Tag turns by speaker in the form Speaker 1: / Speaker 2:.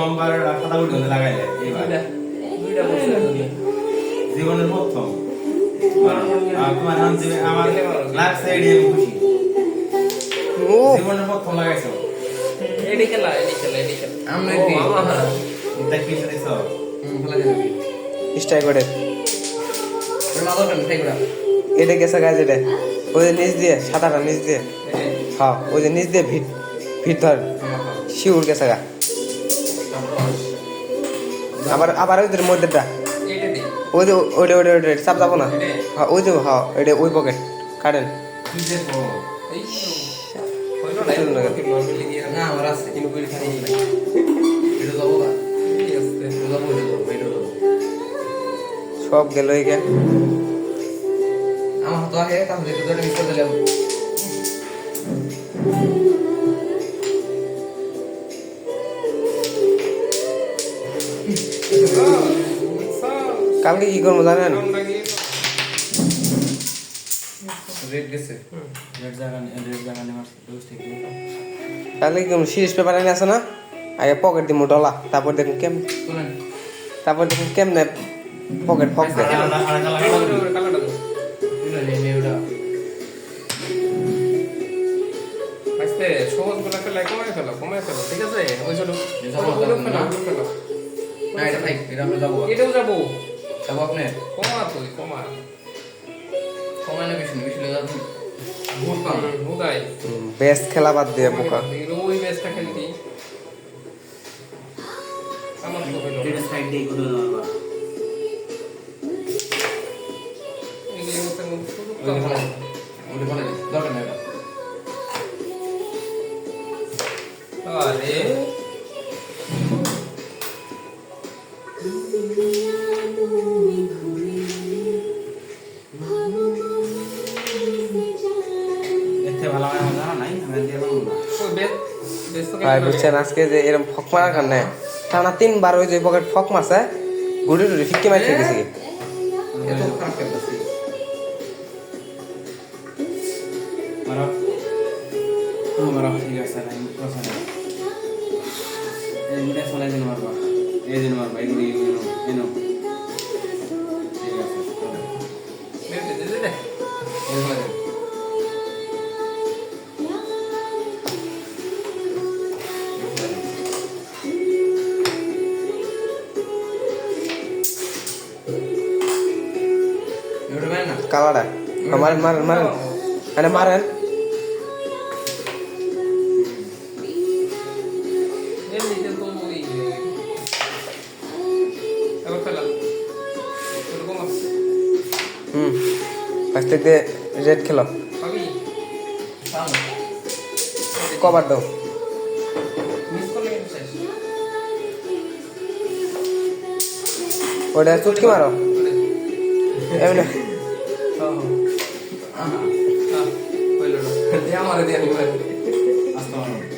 Speaker 1: প্রথমবার লাগাইলে। জীবনের প্রথম। তোমার হাত দিবে আমার লাগছে এডি আমি খুশি। জীবনের প্রথম লাগাইছো।
Speaker 2: এডি খেলা এডি খেলা এডি খেলা।
Speaker 3: আমরা কি?
Speaker 1: এটা কি দেখছ।
Speaker 3: হুম, ভালো যাবে।
Speaker 4: স্ট্রাইক করে।
Speaker 3: ওটা না দরকার নেই, তাই করা।
Speaker 4: এটা গেছে গাছ এটা। ওই যে নিচ দিয়ে সাঁতারটা নিচ দিয়ে। হ্যাঁ ওই যে নিচ দিয়ে ভিড় ভিড় ধর। শিউর গেছে গা। আবার আবার ওই মধ্যেটা
Speaker 2: এটা
Speaker 4: ওই যে ওইটা ওইটা ওইটা চাপ যাব না। হ্যাঁ ওই যে হ্যাঁ ওইটা ওই পকেট কাটেন।
Speaker 2: না
Speaker 4: চলুন না।
Speaker 2: এরকম নরমালি দিয়ে
Speaker 4: কালকে কি করব জানেন? কালকে কি সিরিজ পেপার এনে আছে না? আগে পকেট দিব ডলা তারপর দেখুন কেম তারপর দেখুন কেমনে পকেট ফক
Speaker 2: সহজগুলো ফেলা কমায় ফেলো কমায় ফেলো ঠিক আছে? ওই
Speaker 3: যাব।
Speaker 2: এটাও যাব।
Speaker 3: যাব আপনি?
Speaker 2: কমা তুই কমা
Speaker 3: সময় না বেশি বেশি হলে যাব।
Speaker 4: বেস্ট খেলা বাদ দিয়ে বোকা
Speaker 2: ওই ম্যাচটা খেলতি আমার
Speaker 1: সাইড দিয়ে করে দাও
Speaker 2: এগুলি হচ্ছে শুধু
Speaker 3: ওইটা ফেলে দে। ওইটা ফেলে দে। দরকার নেই
Speaker 2: আরে
Speaker 4: ভাই বুঝছেন আজকে যে এরকম ফক মারার কারণে টানা তিনবার ওই যে পকেট ফক মারছে গুড়ি টুড়ি ফিক্কি মারি গেছি
Speaker 1: হ্যাঁ ঠিক আছে
Speaker 2: ওই এবার ফেলা ওরকম আছে
Speaker 4: হুম ফার্স্ট থেকে রেড খেলো। কভার দাও ওটা চুটকি মারো এমনি
Speaker 3: ആ ആ
Speaker 1: വല്ലതും ഞാൻ
Speaker 3: മറുപടി അറിയുമായിരുന്നു അസ്തമാണ്